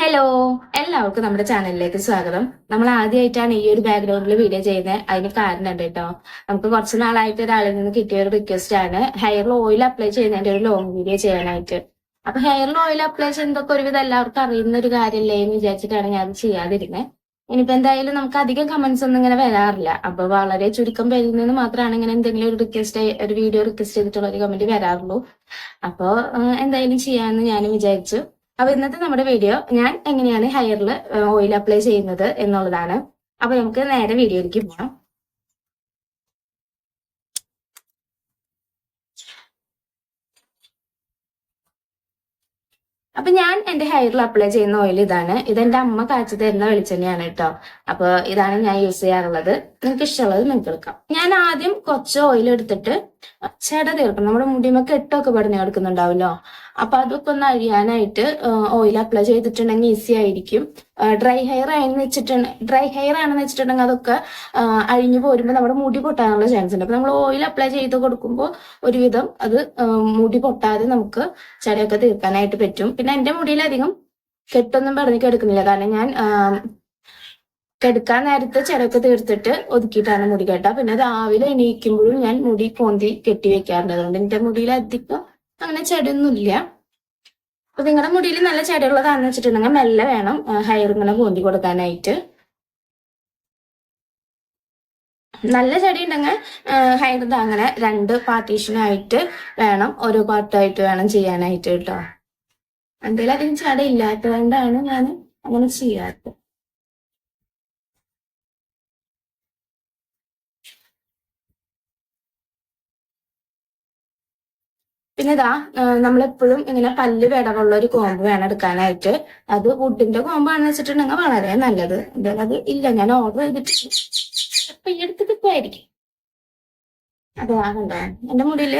Hello എല്ലാവർക്കും നമ്മുടെ ചാനലിലേക്ക് സ്വാഗതം. നമ്മൾ ആദ്യമായിട്ടാണ് ഈ ഒരു ബാക്ക്ഗ്രൗണ്ടിൽ വീഡിയോ ചെയ്യുന്നത്. അതിന് കാരണം ഉണ്ട് കേട്ടോ നമുക്ക് കുറച്ച് നാളായിട്ട് ഒരാളിൽ നിന്ന് കിട്ടിയ ഒരു റിക്വസ്റ്റ് ആണ്. ഹെയറിൽ ഓയിൽ അപ്ലൈ ചെയ്യുന്നതിന്റെ ഒരു ലോങ് വീഡിയോ ചെയ്യാനായിട്ട്. അപ്പൊ ഹെയറിൽ ഓയിൽ അപ്ലൈ ചെയ്യുന്നതൊക്കെ ഒരുവിധം എല്ലാവർക്കും അറിയുന്ന ഒരു കാര്യമല്ലേ എന്ന് വിചാരിച്ചിട്ടാണ് ഞാൻ അത് ചെയ്യാതിരുന്നത് ഇനിയിപ്പോ എന്തായാലും നമുക്ക് അധികം കമന്റ്സ് ഒന്നും ഇങ്ങനെ വരാറില്ല. അപ്പൊ വളരെ ചുരുക്കം പേരിൽ നിന്ന് മാത്രമാണ് ഇങ്ങനെ എന്തെങ്കിലും ഒരു റിക്വസ്റ്റ് ഒരു വീഡിയോ റിക്വസ്റ്റ് ചെയ്തിട്ടുള്ള ഒരു കമന്റ് വരാറുള്ളൂ. അപ്പോ എന്തായാലും ചെയ്യാമെന്ന് ഞാനും വിചാരിച്ചു. അപ്പൊ ഇന്നത്തെ നമ്മുടെ വീഡിയോ ഞാൻ എങ്ങനെയാണ് ഹെയറിൽ ഓയിൽ അപ്ലൈ ചെയ്യുന്നത് എന്നുള്ളതാണ്. അപ്പൊ നമുക്ക് നേരെ വീഡിയോയിലേക്ക് പോകാം. അപ്പൊ ഞാൻ എന്റെ ഹെയറിൽ അപ്ലൈ ചെയ്യുന്ന ഓയിൽ ഇതാണ്. ഇത് എന്റെ അമ്മ കാച്ചി തരുന്ന വെളിച്ചെണ്ണയാണ് കേട്ടോ. അപ്പൊ ഇതാണ് ഞാൻ യൂസ് ചെയ്യാറുള്ളത്. നിങ്ങൾക്ക് ഇഷ്ടമുള്ളത് നിങ്ങൾക്ക് എടുക്കാം ഞാൻ ആദ്യം കുറച്ച് ഓയിൽ എടുത്തിട്ട് ചെട തീർക്കണം. നമ്മുടെ മുടിമൊക്കെ ഇട്ടൊക്കെ പെടുന്ന എടുക്കുന്നുണ്ടാവല്ലോ അപ്പൊ അതൊക്കെ ഒന്ന് അഴിയാനായിട്ട് ഓയിൽ അപ്ലൈ ചെയ്തിട്ടുണ്ടെങ്കിൽ ഈസി ആയിരിക്കും. ഡ്രൈ ഹെയർ ആണെന്ന് വെച്ചിട്ടുണ്ട് ഡ്രൈ ഹെയർ ആണെന്ന് വെച്ചിട്ടുണ്ടെങ്കിൽ അതൊക്കെ അഴിഞ്ഞു പോരുമ്പോൾ നമ്മുടെ മുടി പൊട്ടാനുള്ള ചാൻസ് ഉണ്ട്. അപ്പൊ നമ്മൾ ഓയിൽ അപ്ലൈ ചെയ്ത് കൊടുക്കുമ്പോൾ ഒരുവിധം അത് മുടി പൊട്ടാതെ നമുക്ക് ചെടയൊക്കെ തീർക്കാനായിട്ട് പറ്റും. പിന്നെ എന്റെ മുടിയിലധികം കെട്ടൊന്നും പറഞ്ഞിട്ട് കിടക്കുന്നില്ല. കാരണം ഞാൻ കിടക്കാൻ നേരത്തെ ചിലക്ക് തീർത്തിട്ട് ഒതുക്കിയിട്ടാണ് മുടി കെട്ടുക. പിന്നെ രാവിലെ എണീക്കുമ്പോഴും ഞാൻ മുടി കോന്തി കെട്ടി വെക്കാറുണ്ട്. അതുകൊണ്ട് എന്റെ മുടിയിൽ അധികം അങ്ങനെ ചെടിയൊന്നുമില്ല. അപ്പൊ നിങ്ങളുടെ മുടിയിൽ നല്ല ചെടിയുള്ളതാണെന്ന് വെച്ചിട്ടുണ്ടെങ്കിൽ മെല്ലെ വേണം ഹെയർ ഇങ്ങനെ കോന്തി കൊടുക്കാനായിട്ട്. നല്ല ചെടി ഉണ്ടെങ്കിൽ ഹെയർ അങ്ങനെ രണ്ട് പാർട്ടീഷനായിട്ട് വേണം ഓരോ പാർട്ടായിട്ട് വേണം ചെയ്യാനായിട്ട് കേട്ടോ. എന്തെങ്കിലും അധികം ചെടി ഇല്ലാത്തതുകൊണ്ടാണ് ഞാൻ അങ്ങനെ ചെയ്യാത്തത്. പിന്നെ ഇതാ നമ്മളെപ്പോഴും ഇങ്ങനെ പല്ല് വിടവുള്ള ഒരു കോമ്പ് വേണം എടുക്കാനായിട്ട്. അത് വുഡിന്റെ കോമ്പാണെന്ന് വെച്ചിട്ടുണ്ടെങ്കിൽ വളരെ നല്ലത്. എന്തായാലും അത് ഇല്ല ഞാൻ ഓർഡർ ചെയ്തിട്ട് അപ്പൊ ഈ അടുത്ത് കിട്ടുമായിരിക്കും അതെ ആണല്ലോ എന്റെ മുടിയിൽ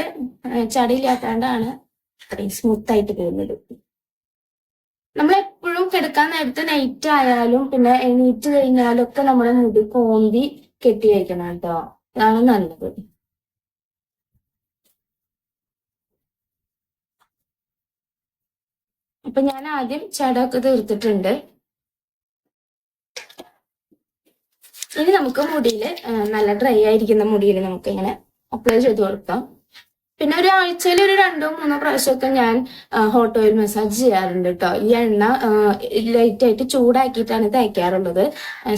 ചടിയില്ലാത്തതുകൊണ്ടാണ് അത്രയും സ്മൂത്ത് ആയിട്ട് പോകുന്നത്. നമ്മളെപ്പോഴും കിടക്കാൻ നേരത്തെ നൈറ്റ് ആയാലും പിന്നെ എണീറ്റ് കഴിഞ്ഞാലും ഒക്കെ നമ്മുടെ മുടി കോന്തി കെട്ടി വയ്ക്കണം കേട്ടോ. അതാണ് നല്ലത്. അപ്പൊ ഞാൻ ആദ്യം ചടമൊക്കെ തീർത്തിട്ടുണ്ട്. ഇനി നമുക്ക് മുടിയിൽ നല്ല ഡ്രൈ ആയിരിക്കുന്ന മുടിയിൽ നമുക്ക് ഇങ്ങനെ അപ്ലൈ ചെയ്ത് കൊടുക്കാം. പിന്നെ ഒരു ആഴ്ചയിൽ ഒരു രണ്ടോ മൂന്നോ പ്രാവശ്യമൊക്കെ ഞാൻ ഹോട്ട് ഓയിൽ മസാജ് ചെയ്യാറുണ്ട് കേട്ടോ ഈ എണ്ണ ലൈറ്റ് ആയിട്ട് ചൂടാക്കിയിട്ടാണ് തേക്കാറുള്ളത്.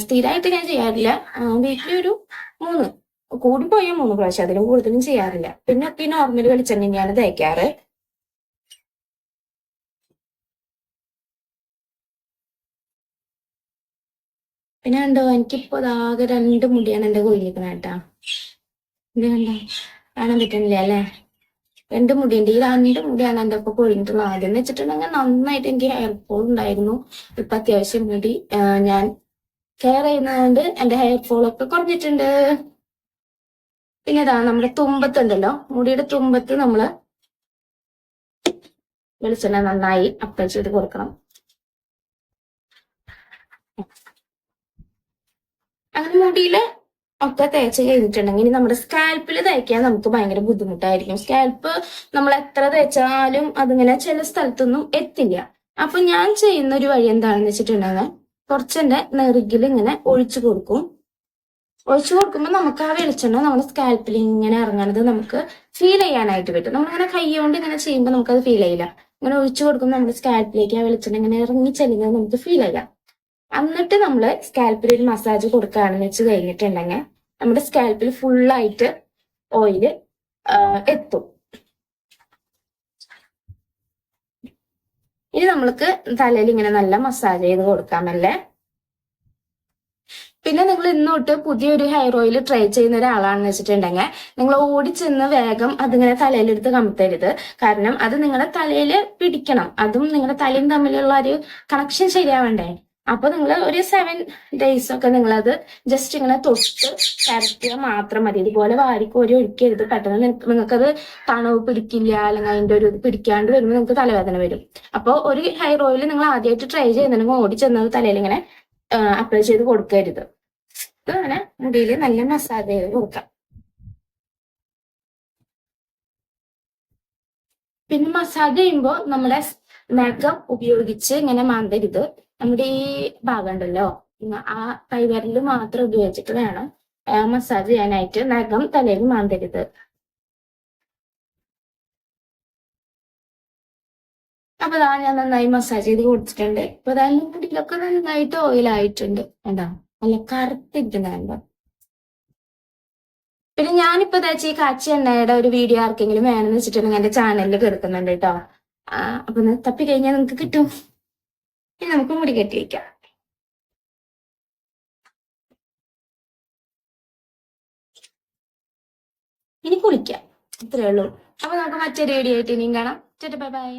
സ്ഥിരമായിട്ട് ഞാൻ ചെയ്യാറില്ല. വീട്ടിൽ ഒരു മൂന്ന് കൂടി പോയാൽ മൂന്ന് പ്രാവശ്യം അതിലും കൂടുതലും ചെയ്യാറില്ല. പിന്നെ ഒക്കെ നോർമൽ വെളിച്ചെണ്ണ തന്നെയാണ് തേക്കാറ്. പിന്നെ കണ്ടോ എനിക്കിപ്പോ ആകെ രണ്ട് മുടിയാണ് എന്റെ കൊഴിഞ്ഞിരിക്കണ കേട്ടാ. ഇത് കണ്ടോ കാണാൻ പറ്റുന്നില്ല അല്ലേ? രണ്ട് മുടിയുണ്ട്. ഈ രണ്ട് മുടിയാണ് എന്റെ ഇപ്പൊ കൊഴിഞ്ഞിട്ടുള്ളത് ആദ്യം എന്ന് വെച്ചിട്ടുണ്ടെങ്കിൽ നന്നായിട്ട് എനിക്ക് ഹെയർ ഫോൾ ഉണ്ടായിരുന്നു. ഇപ്പൊ അത്യാവശ്യം മുടി ഞാൻ കെയർ ചെയ്യുന്നതുകൊണ്ട് എന്റെ ഹെയർ ഫോൾ ഒക്കെ കുറഞ്ഞിട്ടുണ്ട്. പിന്നെ ഇതാ നമ്മുടെ തുമ്പത്തുണ്ടല്ലോ മുടിയുടെ തുമ്പത്ത് നമ്മൾ വെളിച്ചെണ്ണ നന്നായി അപ്ലൈ ചെയ്ത് കൊടുക്കണം. അങ്ങനെ മുടിയിൽ ഒക്കെ തേച്ച് കഴിഞ്ഞിട്ടുണ്ടെങ്കിൽ നമ്മുടെ സ്കാൽപ്പിൽ തേക്കാൻ നമുക്ക് ഭയങ്കര ബുദ്ധിമുട്ടായിരിക്കും. സ്കാൽപ്പ് നമ്മൾ എത്ര തേച്ചാലും അതിങ്ങനെ ചില സ്ഥലത്തൊന്നും എത്തില്ല. അപ്പൊ ഞാൻ ചെയ്യുന്ന ഒരു വഴി എന്താണെന്ന് വെച്ചിട്ടുണ്ടെങ്കിൽ കുറച്ചെന്റെ നെറുകിൽ ഇങ്ങനെ ഒഴിച്ചു കൊടുക്കും. ഒഴിച്ചു കൊടുക്കുമ്പോൾ നമുക്ക് ആ വെളിച്ചെണ്ണ നമ്മുടെ സ്കാൽപ്പിൽ ഇങ്ങനെ ഇറങ്ങണത് നമുക്ക് ഫീൽ ചെയ്യാനായിട്ട് പറ്റും. നമ്മളിങ്ങനെ കൈ കൊണ്ട് ഇങ്ങനെ ചെയ്യുമ്പോൾ നമുക്കത് ഫീൽ ചെയ്യില്ല. ഇങ്ങനെ ഒഴിച്ചു കൊടുക്കുമ്പോൾ നമ്മുടെ സ്കാൽപ്പിലേക്ക് ആ വെളിച്ചെണ്ണ ഇങ്ങനെ ഇറങ്ങി ചെല്ലുന്നത് നമുക്ക് ഫീൽ ചെയ്യാം. എന്നിട്ട് നമ്മൾ സ്കാൽപ്പിൽ ഒരു മസാജ് കൊടുക്കുകയാണെന്ന് വെച്ച് കഴിഞ്ഞിട്ടുണ്ടെങ്കിൽ നമ്മുടെ സ്കാൽപ്പിൽ ഫുള്ളായിട്ട് ഓയിൽ എത്തും. ഇനി നമ്മൾക്ക് തലയിൽ ഇങ്ങനെ നല്ല മസാജ് ചെയ്ത് കൊടുക്കാമല്ലേ പിന്നെ നിങ്ങൾ ഇന്ന് തൊട്ട് പുതിയൊരു ഹെയർ ഓയിൽ ട്രൈ ചെയ്യുന്ന ഒരാളാണെന്ന് വെച്ചിട്ടുണ്ടെങ്കിൽ നിങ്ങൾ ഓടിച്ചെന്ന് വേഗം അതിങ്ങനെ തലയിലെടുത്ത് കമത്തരുത്. കാരണം അത് നിങ്ങളുടെ തലയിൽ പിടിക്കണം. അതും നിങ്ങളുടെ തലയും തമ്മിലുള്ള ഒരു കണക്ഷൻ ശരിയാവണ്ടേ? അപ്പൊ നിങ്ങൾ ഒരു സെവൻ ഡേയ്സ് ഒക്കെ നിങ്ങൾ അത് ജസ്റ്റ് ഇങ്ങനെ തൊട്ട് പരത്തിയാൽ മാത്രം മതി. ഇതുപോലെ വാരിക്കോരി ഒഴിക്കരുത്. പെട്ടെന്ന് നിങ്ങ- നിങ്ങൾക്കത് തണവ് പിടിക്കില്ല അല്ലെങ്കിൽ അതിന്റെ ഒരു പിടിക്കാണ്ട് വരുമ്പോൾ നിങ്ങൾക്ക് തലവേദന വരും. അപ്പോൾ ഒരു ഹെയർ ഓയിൽ നിങ്ങൾ ആദ്യമായിട്ട് ട്രൈ ചെയ്യുന്നുണ്ടെങ്കിൽ ഓടി ചെന്നത് തലയിൽ ഇങ്ങനെ അപ്ലൈ ചെയ്ത് കൊടുക്കരുത്. ഇത് അങ്ങനെ മുടിയിൽ നല്ല മസാജ് ചെയ്ത് കൊടുക്കാം. പിന്നെ മസാജ് ചെയ്യുമ്പോൾ നമ്മുടെ നഖം ഉപയോഗിച്ച് ഇങ്ങനെ മാന്തരുത്. നമ്മുടെ ഈ ഭാഗം ഉണ്ടല്ലോ ആ കൈവരൽ മാത്രം ഉപയോഗിച്ചിട്ട് വേണം മസാജ് ചെയ്യാനായിട്ട് നഖം തലയിൽ മാന്തരുത്. അപ്പൊ ഇതാ ഞാൻ നന്നായി മസാജ് ചെയ്ത് കൊടുത്തിട്ടുണ്ട്. ഇപ്പൊ എന്റെ മുടിയിലൊക്കെ നന്നായിട്ട് ഓയിൽ ആയിട്ടുണ്ട്. കണ്ടോ? നല്ല കറുത്തിട്ടുണ്ടോ പിന്നെ ഞാനിപ്പോ ദാ ഈ കാച്ചി എണ്ണയുടെ ഒരു വീഡിയോ ആർക്കെങ്കിലും വേണമെന്ന് വെച്ചിട്ടുണ്ടെങ്കിൽ എന്റെ ചാനലിൽ കിടക്കുന്നുണ്ട് കേട്ടോ. അപ്പൊ തപ്പി കഴിഞ്ഞാൽ നിങ്ങൾക്ക് കിട്ടും. ഇനി നമുക്ക് മുടി കെട്ടി വയ്ക്കാം ഇനി കുളിക്കാം. ഇത്രയേ ഉള്ളൂ. അപ്പൊ നമുക്ക് മറ്റൊരു വീഡിയോ ആയിട്ട് ഇനിയും കാണാം. ചേട്ടാ ബൈ ബൈ.